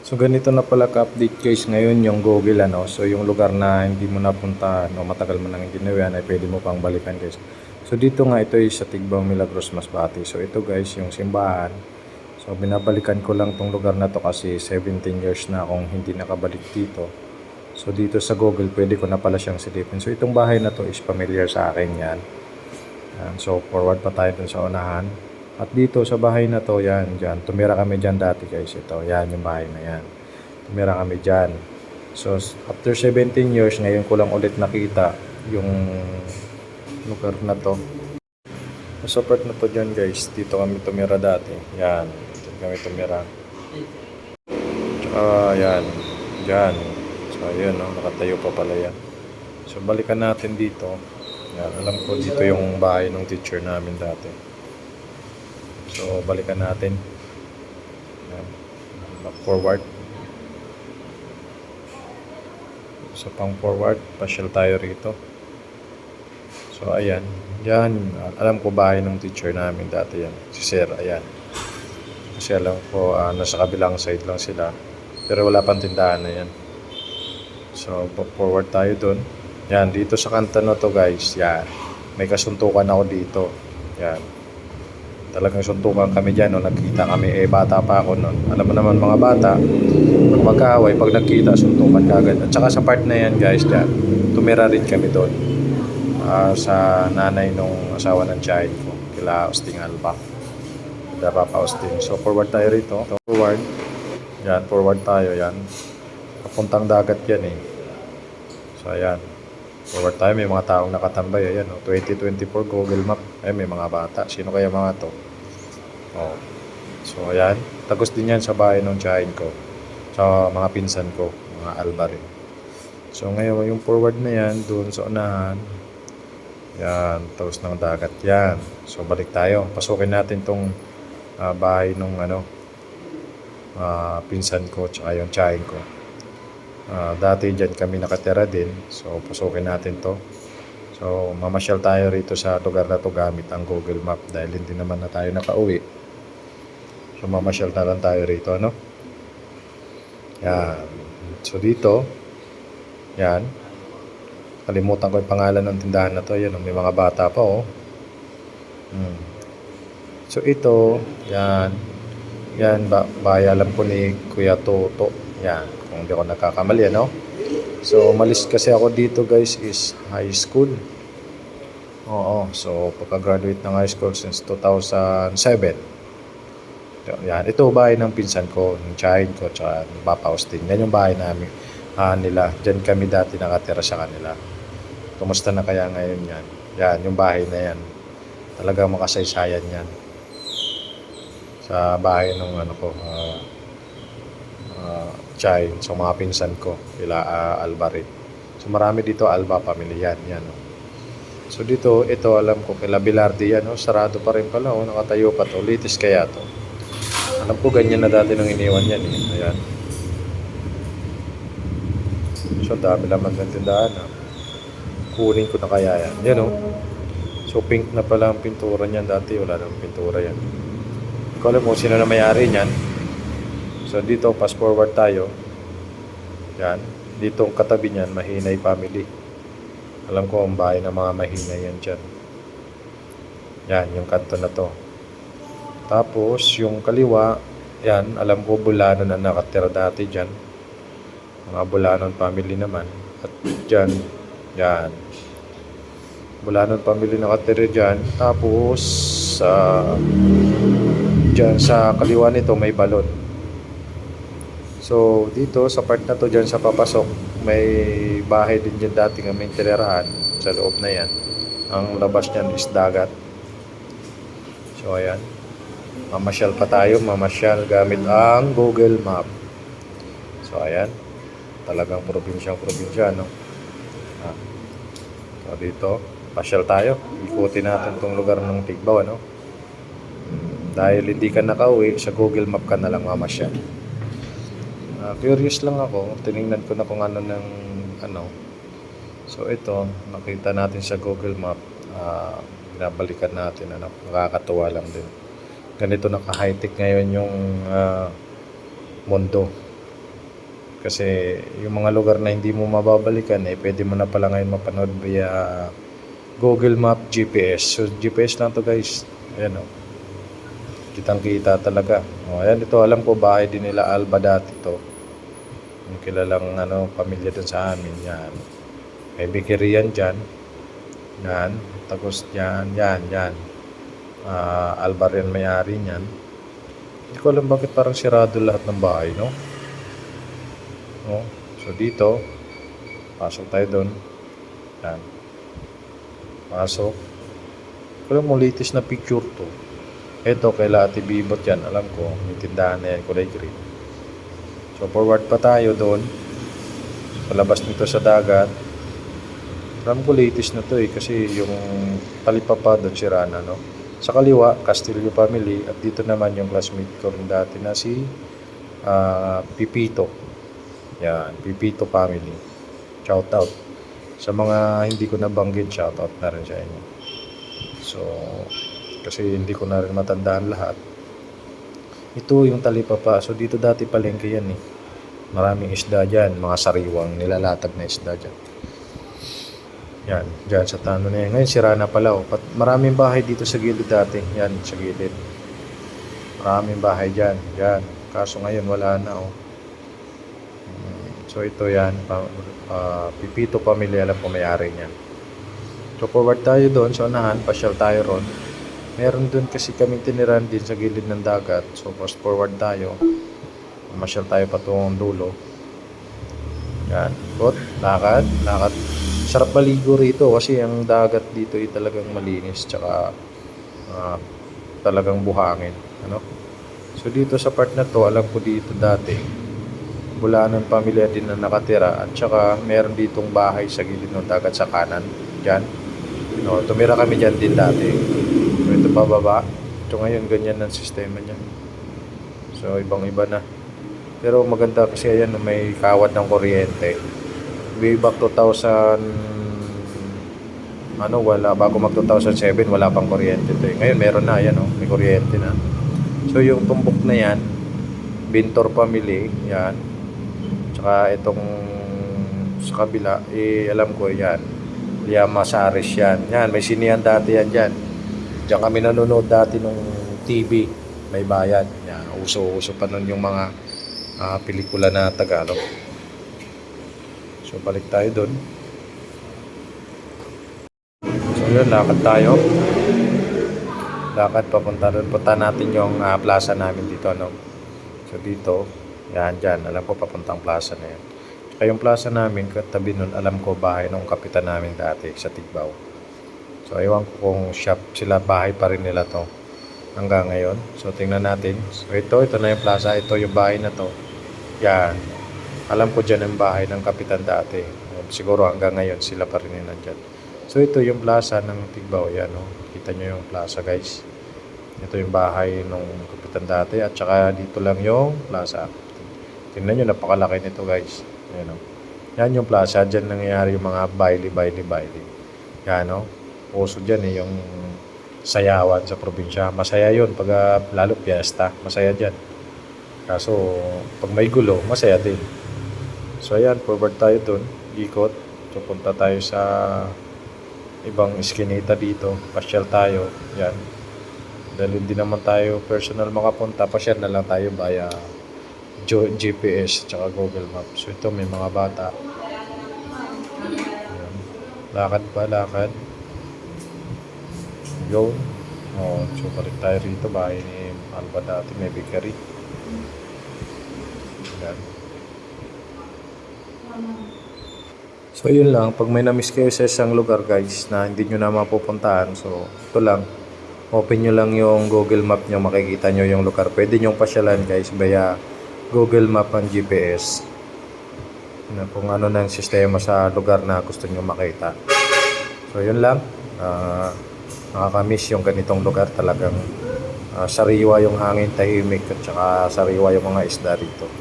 So ganito na pala ka-update guys ngayon yung Google ano. So yung lugar na hindi mo napunta no matagal mo nang nawian ay pwede mo pang balikan guys. So dito nga ito ay sa Tigbao Milagros Masbate. So ito guys yung simbahan. So binabalikan ko lang tong lugar na to kasi 17 years na akong hindi nakabalik dito. So dito sa Google pwede ko na pala siyang silipin. So itong bahay na to is familiar sa akin yan. Yan. So forward pa tayo dun sa unahan. At dito sa bahay na to, yan, dyan. Tumira kami dyan dati guys. Ito, yan yung bahay na yan. Tumira kami dyan. So, after 17 years, ngayon ko lang ulit nakita yung lugar na to. Sa part na to dyan guys, dito kami tumira dati. Yan, dito kami tumira. Tsaka, yan, dyan. So, ayun, no, nakatayo pa pala yan. So, balikan natin dito. Yan, alam ko dito yung bahay ng teacher namin dati. So, balikan natin. Yan. Back forward. So, pang forward, pasyal tayo rito. So, ayan. Yan. Alam ko bahay ng teacher namin dati yan. Si Sir, ayan. Kasi alam ko, ah, nasa kabilang side lang sila. Pero wala pang tindahan na yan. So, forward tayo dun. Yan, dito sa kanta na to guys, yan. May kasuntukan ako dito. Yan talagang suntukan kami dyan no, nagkita kami eh bata pa ako noon alam mo naman mga bata pag magkaaway pag nagkita suntukan kagad. At saka sa part na yan guys dyan tumira rin kami doon. Ah, sa nanay nung asawa ng child ko kila Austing Alba. Kila Papa Austing so forward tayo rito. Forward. Yan forward tayo yan. Papuntang dagat yan eh. So ayan Forward tayo, may mga taong nakatambay. Ayan, oh, 2024 Google Map. Ay, may mga bata. Sino kaya mga to? Oh. So, ayan. Tagos din yan sa bahay ng tiyahin ko. Sa mga pinsan ko, mga alba. So, ngayon, yung forward na yan, doon sa unahan. Yan, tagos ng dagat yan. So, balik tayo. Pasukin natin tong ah, bahay ng ano, ah, pinsan ko, tsaka yung tiyahin ko. Ah, dati dyan kami nakatira din. So, pasukin natin to. So, mamasyal tayo rito sa lugar na to gamit ang Google Map dahil hindi naman na tayo nakauwi. So, mamasyal na lang tayo rito, ano? Yan. So, dito, yan. Kalimutan ko yung pangalan ng tindahan na to. Yan, oh, may mga bata pa, oh. Hmm. So, ito, yan. Yan, ba, bahay alam ko ni Kuya Toto. Yan, kung hindi ako nagkakamali, ano? So, umalis kasi ako dito, guys, is high school. Oo, so pagka-graduate ng high school since 2007. Yan, ito bahay ng pinsan ko, ng tiyahin ko, tsaka ng Papa Austin. Yan yung bahay namin ah, nila. Diyan kami dati nakatira sa kanila. Kumusta na kaya ngayon yan? Yan, yung bahay na yan. Talagang makasaysayan yan. Sa bahay ng ano ko, ah, uh, Chay, so mga pinsan ko, kila uh, Alba rin. So marami dito Alba family yan, yan. Oh. So dito, ito alam ko, kila Bilardi yan, oh, sarado pa rin pala, oh, nakatayo pa to, litis kaya to. Alam ko ganyan na dati nung iniwan yan, eh. ayan. So dami naman ng tindahan, ah. Kunin ko na kaya yan, yan oh. So pink na pala ang pintura niyan dati, wala nang pintura yan. Ko alam kung sino na may-ari niyan. So dito, fast forward tayo. Yan. Dito katabi niyan, Mahinay Family. Alam ko ang bahay ng mga Mahinay yan dyan. Yan, yung kanto na to. Tapos, yung kaliwa, yan, alam ko Bulano na nakatira dati dyan. Mga Bulanon family naman. At dyan, yan. Bulanon family nakatira dyan. Tapos, sa dyan sa kaliwa nito may balon. So, dito sa part na to dyan sa papasok, may bahay din dyan dati kami tinirahan sa loob na yan. Ang labas niyan is dagat. So, ayan. Mamasyal pa tayo, mamasyal gamit ang Google Map. So, ayan. Talagang probinsyang probinsya, no? Ah. So, dito, pasyal tayo. Ikutin natin tong lugar ng Tigbaw, ano? Dahil hindi ka nakauwi, sa Google Map ka na lang mamasyal. Ah, curious lang ako, tiningnan ko na kung ano ng ano. So ito, nakita natin sa Google Map, ah, binabalikan natin, ano, nakakatuwa lang din. Ganito naka-high-tech ngayon yung ah, mundo. Kasi yung mga lugar na hindi mo mababalikan, eh, pwede mo na pala ngayon mapanood via Google Map GPS. So, GPS lang to guys. Ayan o. Kitang kita talaga. O, ayan ito. Alam ko bahay din nila Alba dati to. Yung kilalang ano, pamilya dun sa amin. Yan. May bakery yan dyan. Yan. Tapos yan, yan, yan. Ah, Alba rin may-ari niyan. Hindi ko alam bakit parang sirado lahat ng bahay, no? No? So dito, pasok tayo doon. Yan. Pasok. Kung mo latest na picture to. Ito, kay Ate Bibot yan. Alam ko, may tindahan na yan, kulay green. So forward pa tayo doon. Palabas nito sa dagat. Alam ko latest na to eh, kasi yung talipapa doon si Rana, no? Sa kaliwa, Castillo family. At dito naman yung classmate ko rin dati na si ah, Pipito. Yan, Pipito family. Shout out. Sa mga hindi ko nabanggit, shout out na rin sa inyo. So, kasi hindi ko na rin matandaan lahat. Ito yung talipapa. So, dito dati palengke yan eh. Maraming isda dyan, mga sariwang nilalatag na isda dyan. Yan, dyan sa tano na yan. Ngayon, sira na pala. Oh. Pat, maraming bahay dito sa gilid dati. Yan, sa gilid. Maraming bahay dyan. Yan. Kaso ngayon, wala na. Oh. So ito yan, pa, ah, Pipito Family, alam ko may-ari niyan. So forward tayo doon, sa unahan, pasyal tayo ron. Meron doon kasi kami tiniran din sa gilid ng dagat. So fast forward tayo. Masyal tayo patungong dulo. Yan, kot, lakad, lakad. Sarap maligo rito kasi ang dagat dito ay talagang malinis tsaka ah, talagang buhangin. Ano? So dito sa part na to, alam ko dito dati, Bulanan pamilya din na nakatira at saka meron ditong bahay sa gilid ng dagat sa kanan dyan no, tumira kami dyan din dati pababa ito ngayon ganyan ang sistema niya so ibang iba na pero maganda kasi ayan may kawad ng kuryente way back 2000 ano wala bago mag 2007 wala pang kuryente to eh. ngayon meron na ayan oh, may kuryente na so yung tumbok na yan Bintor family yan Tsaka itong sa kabila, eh, alam ko yan. Liama Saris yan. Yan, may sinihan dati yan dyan. Diyan kami nanonood dati nung TV. May bayan. Yan, uso-uso pa nun yung mga ah, pelikula na Tagalog. So, balik tayo doon. So, yun, lakad tayo. Lakad papunta doon. Punta natin yung ah, plaza namin dito, no? So, dito, yan, dyan. Alam ko papuntang plaza na yan. Tsaka yung plaza namin, katabi nun, alam ko bahay ng kapitan namin dati sa Tigbaw. So, ewan ko kung shop sila, bahay pa rin nila to hanggang ngayon. So, tingnan natin. So, ito, ito na yung plaza. Ito yung bahay na to. Yan. Alam ko dyan ang bahay ng kapitan dati. Siguro hanggang ngayon, sila pa rin yung nandyan. So, ito yung plaza ng Tigbaw. Yan, oh. Kita nyo yung plaza, guys. Ito yung bahay ng kapitan dati. At saka dito lang yung plaza. Tingnan nyo, napakalaki nito guys. Ayan o. Yan yung plaza. Diyan nangyayari yung mga baili, baili, baili. Yan o. Uso dyan eh, yung sayawan sa probinsya. Masaya yun pag ah, lalo piyesta. Masaya dyan. Kaso, pag may gulo, masaya din. So ayan, forward tayo dun. Ikot. So punta tayo sa ibang iskinita dito. Pasyal tayo. Yan. Dahil hindi naman tayo personal makapunta, pasyal na lang tayo via GPS tsaka Google Maps. So ito may mga bata. Ayan. Lakad pa, lakad. Yun. Oh, so balik tayo rito. Bahay ni Alba dati may bakery. Ayan. So yun lang, pag may na-miss kayo sa isang lugar guys na hindi nyo na mapupuntahan, so ito lang, open nyo lang yung Google Map nyo, makikita nyo yung lugar. Pwede nyo pasyalan guys via Google Map ang GPS na kung ano ang sistema sa lugar na gusto nyo makita. So yun lang, Ah, nakakamiss yung ganitong lugar talagang ah, sariwa yung hangin tahimik at saka sariwa yung mga isda rito.